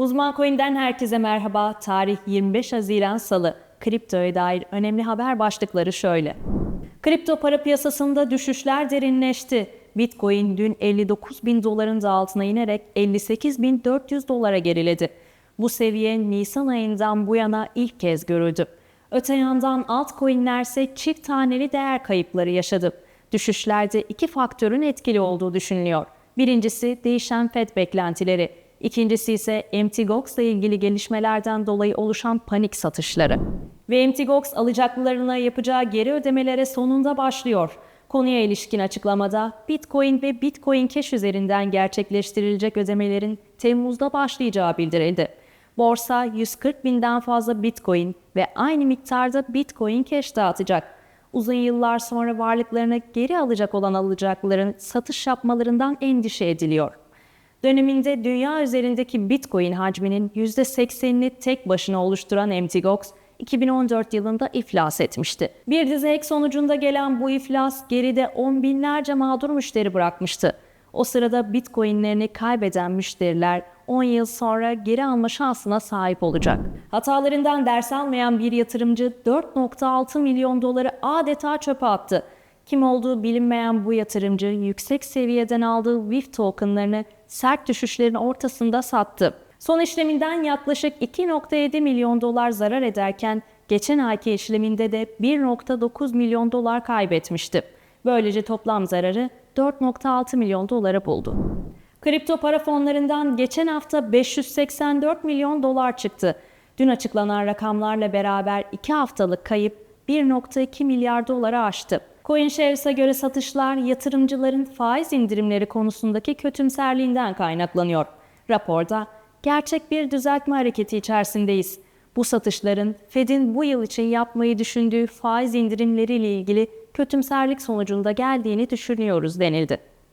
Uzman Coin'den herkese merhaba. Tarih 25 Haziran Salı. Kriptoya dair önemli haber başlıkları şöyle. Kripto para piyasasında düşüşler derinleşti. Bitcoin dün 59 bin doların da altına inerek 58 bin 400 dolara geriledi. Bu seviye Nisan ayından bu yana ilk kez görüldü. Öte yandan altcoin'ler ise çift taneli değer kayıpları yaşadı. Düşüşlerde iki faktörün etkili olduğu düşünülüyor. Birincisi değişen FED beklentileri. İkincisi ise Mt. Gox ile ilgili gelişmelerden dolayı oluşan panik satışları. Ve Mt. Gox alacaklılarına yapacağı geri ödemelere sonunda başlıyor. Konuya ilişkin açıklamada Bitcoin ve Bitcoin Cash üzerinden gerçekleştirilecek ödemelerin Temmuz'da başlayacağı bildirildi. Borsa 140 binden fazla Bitcoin ve aynı miktarda Bitcoin Cash dağıtacak. Uzun yıllar sonra varlıklarını geri alacak olan alacakların satış yapmalarından endişe ediliyor. Döneminde dünya üzerindeki Bitcoin hacminin %80'ini tek başına oluşturan Mt. Gox, 2014 yılında iflas etmişti. Bir dizi ek sonucunda gelen bu iflas geride on binlerce mağdur müşteri bırakmıştı. O sırada Bitcoin'lerini kaybeden müşteriler 10 yıl sonra geri alma şansına sahip olacak. Hatalarından ders almayan bir yatırımcı 4.6 milyon doları adeta çöpe attı. Kim olduğu bilinmeyen bu yatırımcı yüksek seviyeden aldığı WIF tokenlarını sert düşüşlerin ortasında sattı. Son işleminden yaklaşık 2.7 milyon dolar zarar ederken geçen ayki işleminde de 1.9 milyon dolar kaybetmişti. Böylece toplam zararı 4.6 milyon dolara buldu. Kripto para fonlarından geçen hafta 584 milyon dolar çıktı. Dün açıklanan rakamlarla beraber 2 haftalık kayıp 1.2 milyar dolara aştı. CoinShares'a göre satışlar yatırımcıların faiz indirimleri konusundaki kötümserliğinden kaynaklanıyor. Raporda gerçek bir düzeltme hareketi içerisindeyiz. Bu satışların Fed'in bu yıl için yapmayı düşündüğü faiz indirimleriyle ilgili kötümserlik sonucunda geldiğini düşünüyoruz denildi.